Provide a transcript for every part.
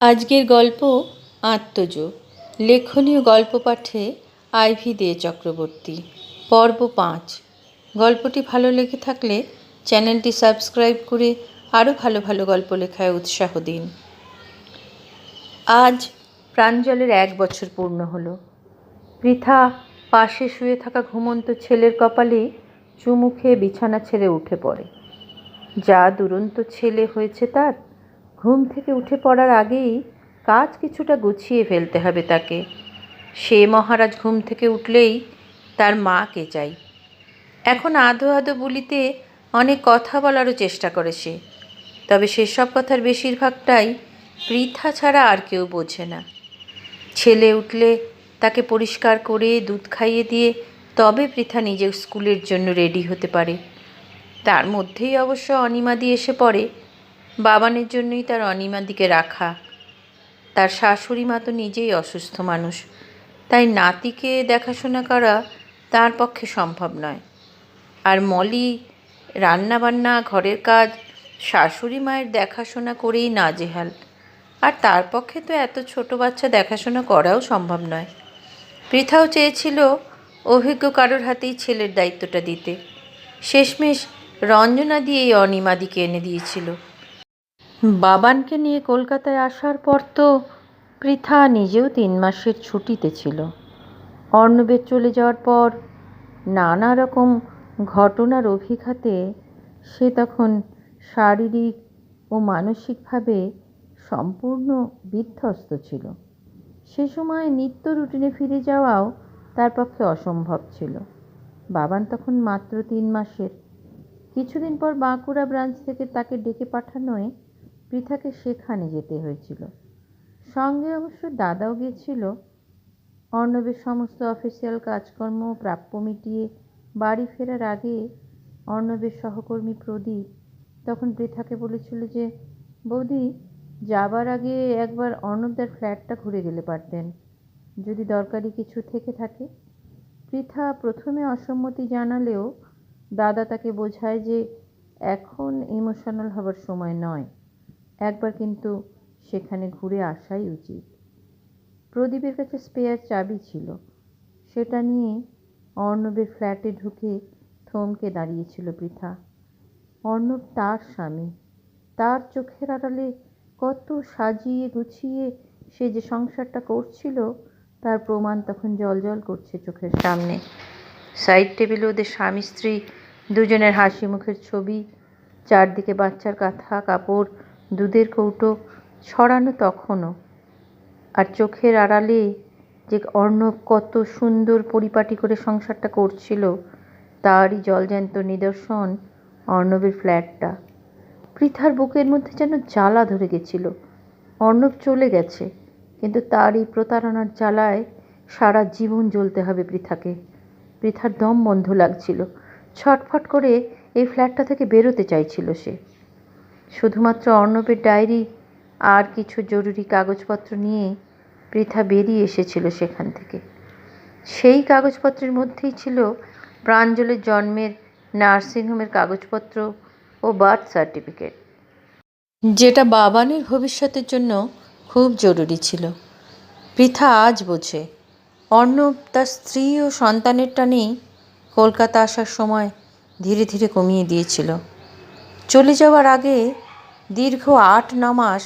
আজকের গল্প আত্মজ লেখনীয় গল্প পাঠে আইভি দে চক্রবর্তী। পর্ব পাঁচ। গল্পটি ভালো লেগে থাকলে চ্যানেলটি সাবস্ক্রাইব করে আরও ভালো ভালো গল্প লেখায় উৎসাহ দিন। আজ প্রাঞ্জলের এক বছর পূর্ণ হলো। পৃথা পাশে শুয়ে থাকা ঘুমন্ত ছেলের কপালে চুমু খেয়ে বিছানা ছেড়ে উঠে পড়ে। যা দুরন্ত ছেলে হয়েছে তার ঘুম থেকে উঠে পড়ার আগেই কাজ কিছুটা গুছিয়ে ফেলতে হবে তাকে। সে মহারাজ ঘুম থেকে উঠলেই তার মাকে চাই। এখন আধো আধো বলিতে অনেক কথা বলারও চেষ্টা করে সে। তবে সেসব কথার বেশিরভাগটাই পৃথা ছাড়া আর কেউ বোঝে না। ছেলে উঠলে তাকে পরিষ্কার করে দুধ খাইয়ে দিয়ে তবে পৃথা নিজের স্কুলের জন্য রেডি হতে পারে। তার মধ্যেই অবশ্য অনিমাদি এসে পড়ে। বাবানের জন্যই তার অনিমাদিকে রাখা। তার শাশুড়ি মা তো নিজেই অসুস্থ মানুষ। তাই নাতিকে দেখাশোনা করা তার পক্ষে সম্ভব নয়। আর মলি রান্নাবান্না, ঘরের কাজ, শাশুড়ি মায়ের দেখাশোনা করেই নাজেহাল। আর তার পক্ষে তো এত ছোট বাচ্চা দেখাশোনা করাও সম্ভব নয়। পৃথাও চেয়েছিল অভিজ্ঞ কারোর হাতেই ছেলের দায়িত্বটা দিতে। শেষমেশ রঞ্জনা দিয়েই অনিমাদিকে এনে দিয়েছিল। বাবানকে নিয়ে কলকাতায় আসার পর তো পৃথা নিজেও তিন মাসের ছুটিতে ছিল। অর্ণবের চলে যাওয়ার পর নানা রকম ঘটনার অভিঘাতে সে তখন শারীরিক ও মানসিকভাবে সম্পূর্ণ বিধ্বস্ত ছিল। সে সময় নিত্য রুটিনে ফিরে যাওয়াও তার পক্ষে অসম্ভব ছিল। বাবান তখন মাত্র তিন মাসের। কিছুদিন পর বাঁকুড়া ব্রাঞ্চ থেকে তাকে ডেকে পাঠানোয় পৃথাকে সেখানে যেতে হয়েছিল। সঙ্গে অবশ্য দাদাও গিয়েছিল। অর্ণবের সমস্ত অফিসিয়াল কাজকর্ম প্রাপ্য মিটিয়ে বাড়ি ফেরার আগে অর্ণবের সহকর্মী প্রদীপ তখন পৃথাকে বলেছিল যে, বৌদি, যাবার আগে একবার অর্ণবদার ফ্ল্যাটটা ঘুরে গেলে পারতেন। যদি দরকারি কিছু থেকে থাকে। পৃথা প্রথমে অসম্মতি জানালেও দাদা তাকে বোঝায় যে, এখন ইমোশনাল হবার সময় নয়। একবার কিন্তু সেখানে ঘুরে আসাই উচিত। প্রদীপের কাছে স্পেয়ার চাবি ছিল। সেটা নিয়ে অর্ণবের ফ্ল্যাটে ঢুকে থমকে দাঁড়িয়েছিল পৃথা। অর্ণব তার স্বামী। তার চোখের আড়ালে কত সাজিয়ে গুছিয়ে সে যে সংসারটা করছিল, তার প্রমাণ তখন জলজল করছে চোখের সামনে। সাইড টেবিলে ওদের স্বামী স্ত্রী দুজনের হাসি মুখের ছবি, চারদিকে বাচ্চার কাঁথা, কাপড় দুধের কৌটো ছড়ানো তখনও। আর চোখের আড়ালে যে অর্ণব কত সুন্দর পরিপাটি করে সংসারটা করছিল, তারই জলজ্যান্ত নিদর্শন অর্ণবের ফ্ল্যাটটা। পৃথার বুকের মধ্যে যেন জ্বালা ধরে গেছিল। অর্ণব চলে গেছে, কিন্তু তার এই প্রতারণার জ্বালায় সারা জীবন জ্বলতে হবে পৃথাকে। পৃথার দম বন্ধ লাগছিল। ছটফট করে এই ফ্ল্যাটটা থেকে বেরোতে চাইছিল সে। শুধুমাত্র অর্ণবের ডায়েরি আর কিছু জরুরি কাগজপত্র নিয়ে পৃথা বেরিয়ে এসেছিল সেখান থেকে। সেই কাগজপত্রের মধ্যেই ছিল প্রাঞ্জলের জন্মের নার্সিংহোমের কাগজপত্র ও বার্থ সার্টিফিকেট। যেটা বাবানের ভবিষ্যতের জন্য খুব জরুরি ছিল। পৃথা আজ বোঝে, অর্ণব তার স্ত্রী ও সন্তানের টানেই কলকাতা আসার সময় ধীরে ধীরে কমিয়ে দিয়েছিল। চলে যাওয়ার আগে দীর্ঘ আট ন মাস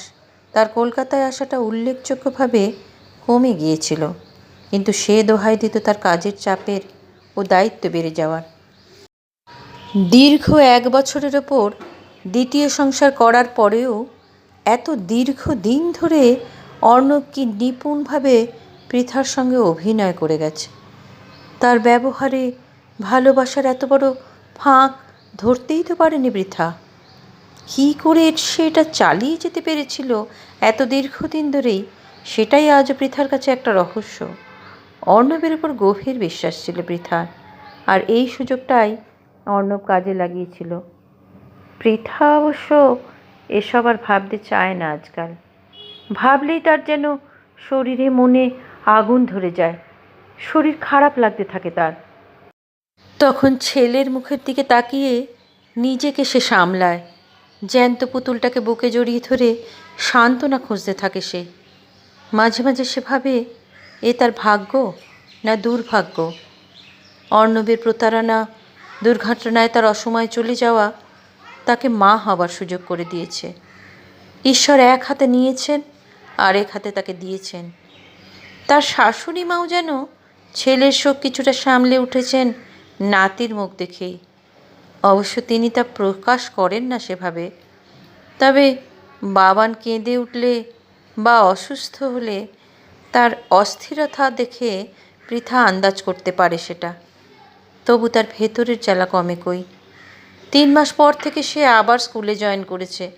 তার কলকাতায় আসাটা উল্লেখযোগ্যভাবে কমে গিয়েছিল। কিন্তু সে দোহাই দিত তার কাজের চাপের ও দায়িত্ব বেড়ে যাওয়ার। দীর্ঘ এক বছরের ওপর দ্বিতীয় সংসার করার পরেও এত দীর্ঘ দিন ধরে অর্ণব কি নিপুণভাবে পৃথার সঙ্গে অভিনয় করে গেছে। তার ব্যবহারে ভালোবাসার এত বড় ফাঁক ধরতেই তো পারেনি বৃথা কী করে সে এটা চালিয়ে যেতে পেরেছিল এত দীর্ঘদিন ধরেই, সেটাই আজ পৃথার কাছে একটা রহস্য। অর্ণবের উপর গভীর বিশ্বাস ছিল পৃথার, আর এই সুযোগটাই অর্ণব কাজে লাগিয়েছিল। পৃথা অবশ্য এসব আর ভাবতে চায় না আজকাল। ভাবলেই তার যেন শরীরে মনে আগুন ধরে যায়, শরীর খারাপ লাগতে থাকে তার। তখন ছেলের মুখের দিকে তাকিয়ে নিজেকে সে সামলায়। জ্যান্ত পুতুলটাকে বুকে জড়িয়ে ধরে সান্ত্বনা খুঁজতে থাকে সে। মাঝে মাঝে সে ভাবে, এ তার ভাগ্য না দুর্ভাগ্য? অর্ণবের প্রতারণা, দুর্ঘটনায় তার অসময়ে চলে যাওয়া তাকে মা হবার সুযোগ করে দিয়েছে। ঈশ্বর এক হাতে নিয়েছেন, আর এক হাতে তাকে দিয়েছেন। তার শাশুড়ি মাও যেন ছেলের শোক কিছুটা সামলে উঠেছেন নাতির মুখ দেখেই। অবশ্য তিনি তা প্রকাশ করেন না সেভাবে। তবে বাবান কেঁদে উঠলে বা অসুস্থ হলে তার অস্থিরতা দেখে পৃথা আন্দাজ করতে পারে সেটা। তবু তার ভেতরের জ্বালা কমে কই। তিন মাস পর থেকে সে আবার স্কুলে জয়েন করেছে।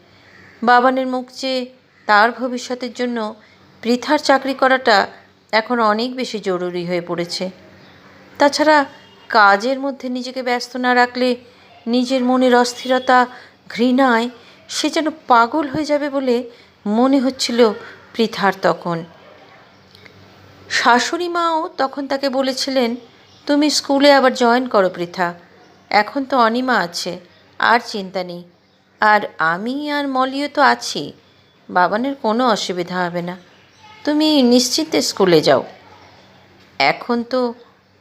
বাবানের মুখ চেয়ে তার ভবিষ্যতের জন্য পৃথার চাকরি করাটা এখন অনেক বেশি জরুরি হয়ে পড়েছে। তাছাড়া কাজের মধ্যে নিজেকে ব্যস্ত না রাখলে নিজের মনের অস্থিরতা ঘৃণায় সে যেন পাগল হয়ে যাবে বলে মনে হচ্ছিল পৃথার তখন। শাশুড়ি মাও তখন তাকে বলেছিলেন, তুমি স্কুলে আবার জয়েন করো পৃথা। এখন তো অনিমা আছে, আর চিন্তা নেই। আর আমি আর মলিও তো আছি, বাবানের কোনো অসুবিধা হবে না। তুমি নিশ্চিন্তে স্কুলে যাও। এখন তো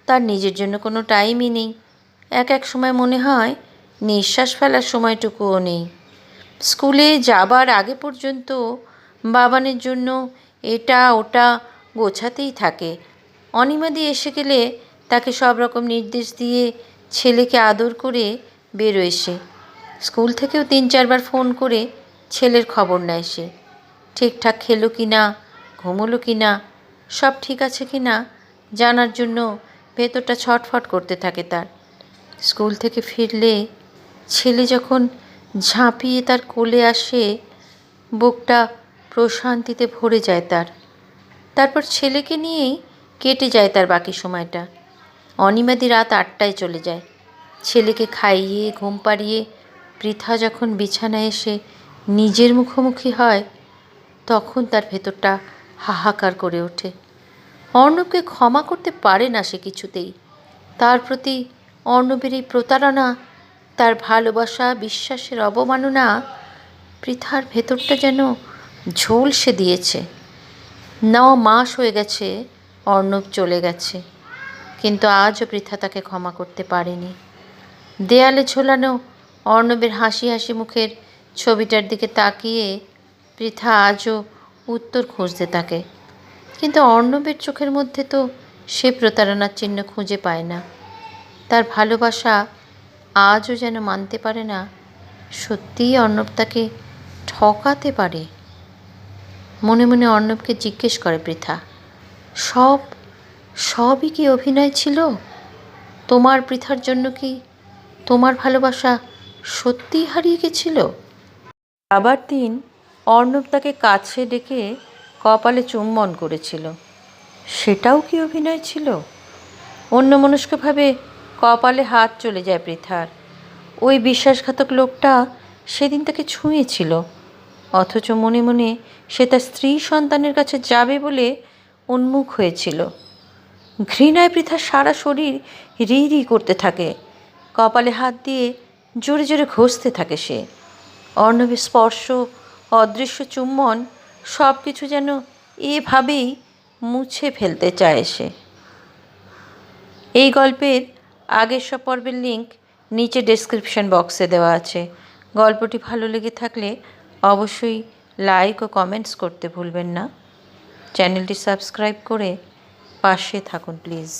তার নিজের জন্য কোনো টাইমই নেই। এক এক সময় মনে হয় নিঃশ্বাস ফেলার সময়টুকুও নেই। স্কুলে যাবার আগে পর্যন্ত বাবানের জন্য এটা ওটা গোছাতেই থাকে। অনিমাদি এসে গেলে তাকে সব রকম নির্দেশ দিয়ে ছেলেকে আদর করে বেরোয় সে। স্কুল থেকেও তিন চারবার ফোন করে ছেলের খবর নেয় সে। ঠিকঠাক খেলো কি না, ঘুমোলো কি না, সব ঠিক আছে কি না জানার জন্য ভেতরটা ছটফট করতে থাকে তার। স্কুল থেকে ফিরলে ছেলে যখন ঝাঁপিয়ে তার কোলে আসে, বুকটা প্রশান্তিতে ভরে যায় তার। তারপর ছেলেকে নিয়েই কেটে যায় তার বাকি সময়টা। অনিমাদি রাত আটটায় চলে যায়। ছেলেকে খাইয়ে, ঘুম পাড়িয়ে পৃথা যখন বিছানায় এসে নিজের মুখোমুখি হয়, তখন তার ভেতরটা হাহাকার করে ওঠে। অর্ণবকে ক্ষমা করতে পারে না সে কিছুতেই। তার প্রতি অর্ণবের এই প্রতারণা তার ভালোবাসা, বিশ্বাসের অবমাননা পৃথার ভেতরটা যেন ঝলসে দিয়েছে। ন মাস হয়ে গেছে, অর্ণব চলে গেছে। কিন্তু আজও পৃথা তাকে ক্ষমা করতে পারেনি। দেয়ালে ঝোলানো অর্ণবের হাসি হাসি মুখের ছবিটার দিকে তাকিয়ে পৃথা আজও উত্তর খুঁজতে থাকে। কিন্তু অর্ণবের চোখের মধ্যে তো সে প্রতারণার চিহ্ন খুঁজে পায় না। তার ভালোবাসা আজও যেন মানতে পারে না, সত্যিই অর্ণব তাকে ঠকাতে পারে। মনে মনে অর্ণবকে জিজ্ঞেস করে পৃথা, সব, সবই কি অভিনয় ছিল? তোমার পৃথার জন্য কি তোমার ভালোবাসা সত্যিই হারিয়ে গেছিল? আবার দিন অর্ণব তাকে কাছে ডেকে কপালে চুম্বন করেছিল। সেটাও কি অভিনয় ছিল? অন্যমনস্কভাবে কপালে হাত চলে যায় পৃথার। ওই বিশ্বাসঘাতক লোকটা সেদিন তাকে ছুঁয়েছিল, অথচ মনে মনে সে তার স্ত্রী সন্তানের কাছে যাবে বলে উন্মুখ হয়েছিল। ঘৃণায় পৃথার সারা শরীর রি রি করতে থাকে, কপালে হাত দিয়ে জোরে জোরে ঘষতে থাকে সে। অর্ণবের স্পর্শ, অদৃশ্য চুম্বন সব কিছু যেন এভাবেই মুছে ফেলতে চায় সে। এই গল্পের আগের সব পর্বের লিঙ্ক নিচে ডেসক্রিপশন বক্সে দেওয়া আছে। গল্পটি ভালো লেগে থাকলে অবশ্যই লাইক ও কমেন্টস করতে ভুলবেন না। চ্যানেলটি সাবস্ক্রাইব করে পাশে থাকুন প্লিজ